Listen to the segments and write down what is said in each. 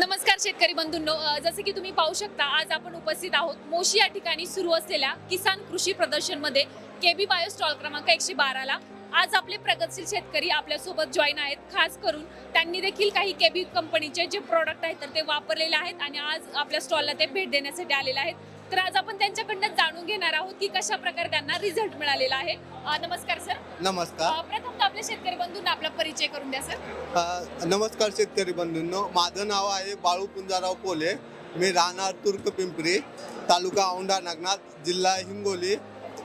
नमस्कार शेतकरी बंधूंनो. जसे की तुम्ही पाहू शकता आज आपण उपस्थित आहोत मोशी या ठिकाणी सुरू असलेल्या किसान कृषी प्रदर्शनमध्ये. केबी बायो स्टॉल क्रमांक एकशे बाराला. आज आपले प्रगतशील शेतकरी आपल्यासोबत जॉईन आहेत. खास करून त्यांनी देखील काही केबी कंपनीचे जे प्रोडक्ट आहेत तर ते वापरलेले आहेत आणि आज आपल्या स्टॉलला ते भेट देण्यासाठी आलेले आहेत. तर आज आपण त्यांच्याकडनं जाणून घेणार आहोत की कशा प्रकारे त्यांना रिझल्ट मिळालेला आहे. अ, नमस्कार सर नमस्कार. प्रथम आपल्या शेतकरी बंधूंना आपला परिचय करून द्या सर अ, नमस्कार शेतकरी बंधूंनो. माझं नाव आहे बाळू पुंजाराव कोले. मी राहणार तुर्क पिंपरी तालुका औंढा नागनाथ जिल्हा हिंगोली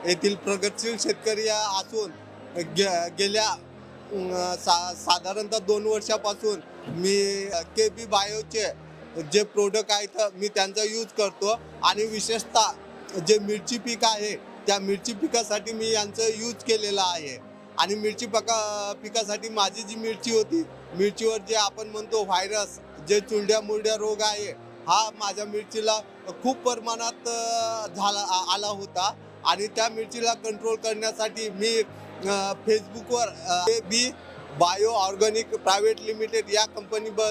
येथील प्रगतशील शेतकरी असून गे गेल्या सा साधारणतः दोन वर्षापासून मी के बी बायोचे जे प्रोडक्ट आहेत मी त्यांचा यूज करतो. आणि विशेषतः जे मिरची पीक आहे त्या मिरची पिकासाठी मी यांचं यूज केलेलं आहे. आणि मिरची पका पिकासाठी माझी जी मिरची होती मिरचीवर जे आपण म्हणतो व्हायरस जे चुलड्या मुरड्या रोग आहे हा माझ्या मिरचीला खूप प्रमाणात झाला आला होता. आणि त्या मिरचीला कंट्रोल करण्यासाठी मी फेसबुकवर A B bio organic private limited या कंपनी ब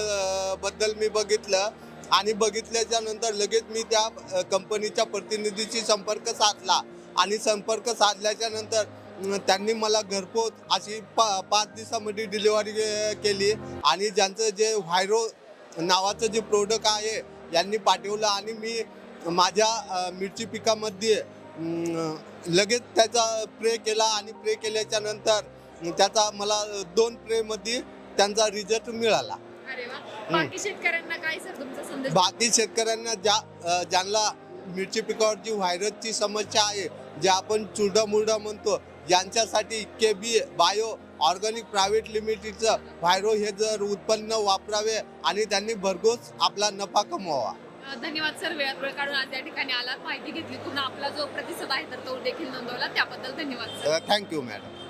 बद्दल मी बघितलं आणि बघितल्याच्या नंतर लगेच मी त्या कंपनीच्या प्रतिनिधीशी संपर्क साधला आणि संपर्क साधल्याच्या नंतर त्यांनी मला घरपोच अशी पा पाच दिवसामध्ये डिलिव्हरी केली आणि ज्यांचं जे व्हायरो नावाचं जे प्रोडक्ट आहे यांनी पाठवलं आणि मी माझ्या मिरची पिकामध्ये लगेच त्याचा प्रे केला आणि प्रे केल्याच्यानंतर त्याचा मला दोन प्रेमध्ये त्यांचा रिझल्ट मिळाला. बाकी शेतकऱ्यांना काय सर तुमचा संदेश? बाकी शेतकऱ्यांना ज्या ज्यांना मिरची पिकावरची व्हायरसची समस्या आहे जे आपण चुरडा मुरडा म्हणतो यांच्यासाठी K B bio organic private लिमिटेडचं व्हायरो हे जर उत्पन्न वापरावे आणि त्यांनी भरघोस आपला नफा कमवावा. धन्यवाद सर वेळात वेळ काढून आज या ठिकाणी आलात. माहिती घेतली. पुन्हा आपला जो प्रतिसाद आहे तर तो देखील नोंदवला. त्याबद्दल धन्यवाद सर. Thank you madam.